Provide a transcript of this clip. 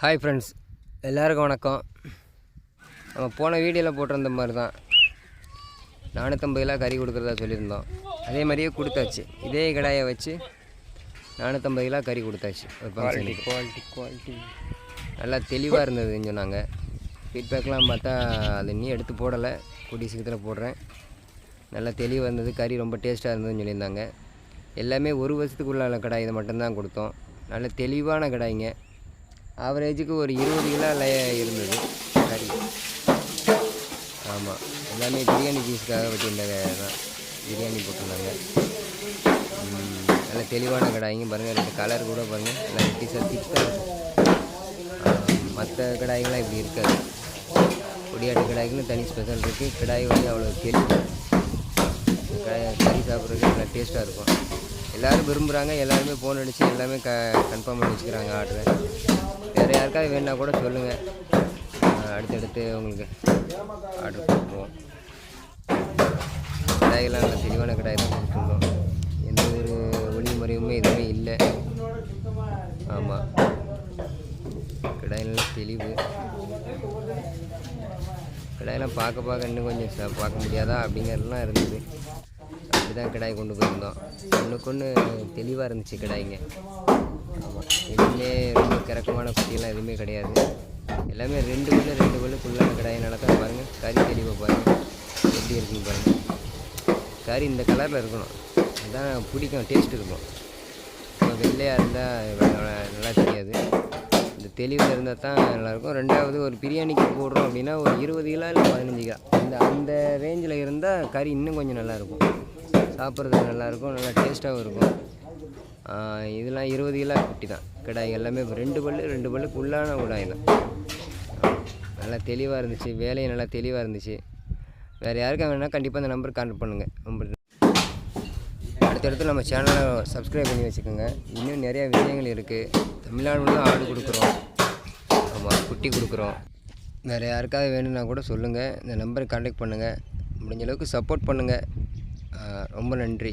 Hi friends எல்லாருக்கும் வணக்கம். நம்ம போன வீடியோவில் போட்டிருந்த மாதிரி தான் நானூற்றம்பது கிலோ கறி கொடுக்குறதா சொல்லியிருந்தோம். அதே மாதிரியே கொடுத்தாச்சு. இதே கடாயை வச்சு நானூற்றம்பது கிலோ கறி கொடுத்தாச்சு. ஒரு ஃபங்க்ஷனுக்கு குவாலிட்டி குவாலிட்டி நல்லா தெளிவாக இருந்ததுன்னு சொன்னாங்க. ஃபீட்பேக்லாம் பார்த்தா அது இன்னும் எடுத்து போடலை. கூடிய சீக்கிரத்தில் போடுறேன். நல்லா தெளிவாக இருந்தது. கறி ரொம்ப டேஸ்ட்டாக இருந்ததுன்னு சொல்லியிருந்தாங்க. எல்லாமே ஒரு வருஷத்துக்குள்ள கடாய் இதை மட்டும்தான் கொடுத்தோம். நல்ல தெளிவான கடாய்ங்க. ஆவரேஜுக்கு ஒரு இருபது கிலோ ல இருந்தது. கறி ஆமாம் எல்லாமே பிரியாணி பீஸுக்காக வச்சுருந்தாங்க தான் பிரியாணி போட்டிருந்தாங்க. நல்ல தெளிவான கடாய்ங்க பாருங்கள் ரெண்டு கலர் கூட பாருங்கள் நல்லா பீஸாக திக்காக மற்ற கடாய்கள்லாம் இப்படி இருக்காது. கொடியாட்டு கடாய்க்குன்னு தனி ஸ்பெஷல் இருக்குது கடாய் வந்து அவ்வளோ தெளிவு கடாய் கறி சாப்பிட்றதுக்கு நல்லா டேஸ்ட்டாக இருக்கும். எல்லோரும் விரும்புகிறாங்க எல்லாருமே ஃபோன் அடித்து எல்லாமே க கன்ஃபார்ம் பண்ணி வச்சுக்கிறாங்க ஆர்டரை. வேறு யாருக்காவது வேணுன்னா கூட சொல்லுங்கள் அடுத்தடுத்து உங்களுக்கு ஆர்டர் கொடுப்போம். கடாயெல்லாம் நல்லா தெளிவான கடாய் தான் கொடுத்துருந்தோம். எந்த ஒரு ஒளி முறையுமே எதுவுமே இல்லை. ஆமாம் கடாய் தெளிவு. கடாயெல்லாம் பார்க்க பார்க்க இன்னும் கொஞ்சம் பார்க்க முடியாதா? அப்படிங்கிறதுலாம் இருந்தது. அப்படி தான் கடாய் கொண்டு போயிருந்தோம். ஒன்றுக்கு ஒன்று தெளிவாக இருந்துச்சு கடாய்ங்க. ஆமாம் எதுவுமே ரொம்ப கிறக்கமான குட்டியெல்லாம் எதுவுமே கிடையாது. எல்லாமே ரெண்டு கொள்ளு ரெண்டு கொள்ளு ஃபுல்லான கடாயினால தான் பாருங்கள் கறி தெளிவாக பாருங்கள் எப்படி இருக்குன்னு பாருங்கள் கறி இந்த கலரில் இருக்கணும். அதுதான் பிடிக்கும் டேஸ்ட் இருக்கும். இப்போ வெள்ளையாக இருந்தால் நல்லா தெரியாது. தெளிவில் இருந்தால் தான் நல்லாயிருக்கும். ரெண்டாவது ஒரு பிரியாணிக்கு போடுறோம் அப்படின்னா ஒரு இருபது கிலோ இல்லை பதினஞ்சு கிலோ. இந்த அந்த ரேஞ்சில் இருந்தால் கறி இன்னும் கொஞ்சம் நல்லாயிருக்கும். சாப்பிட்றதுக்கு நல்லாயிருக்கும் நல்லா டேஸ்ட்டாகவும் இருக்கும். இதெல்லாம் இருபது கிலோ குட்டி தான். கிடாய் எல்லாமே ரெண்டு பல்லு ரெண்டு பல்லுக்கு உள்ளான குடாய் தான். நல்லா தெளிவாக இருந்துச்சு. வேலையும் நல்லா தெளிவாக இருந்துச்சு. வேறு யாருக்கும் வேணால் கண்டிப்பாக இந்த நம்பருக்கு கான்டாக்ட் பண்ணுங்கள் அடுத்தடுத்து நம்ம சேனலை சப்ஸ்கிரைப் பண்ணி வச்சுக்கோங்க. இன்னும் நிறையா விஷயங்கள் இருக்குது தமிழ்நாடு ஆடு கொடுக்குறோம். ஆமாம் குட்டி கொடுக்குறோம். வேறு யாருக்காவது வேணும்னா கூட சொல்லுங்கள் இந்த நம்பருக்கு கான்டாக்ட் பண்ணுங்கள் முடிஞ்ச அளவுக்கு சப்போர்ட் பண்ணுங்கள் ரொம்ப நன்றி.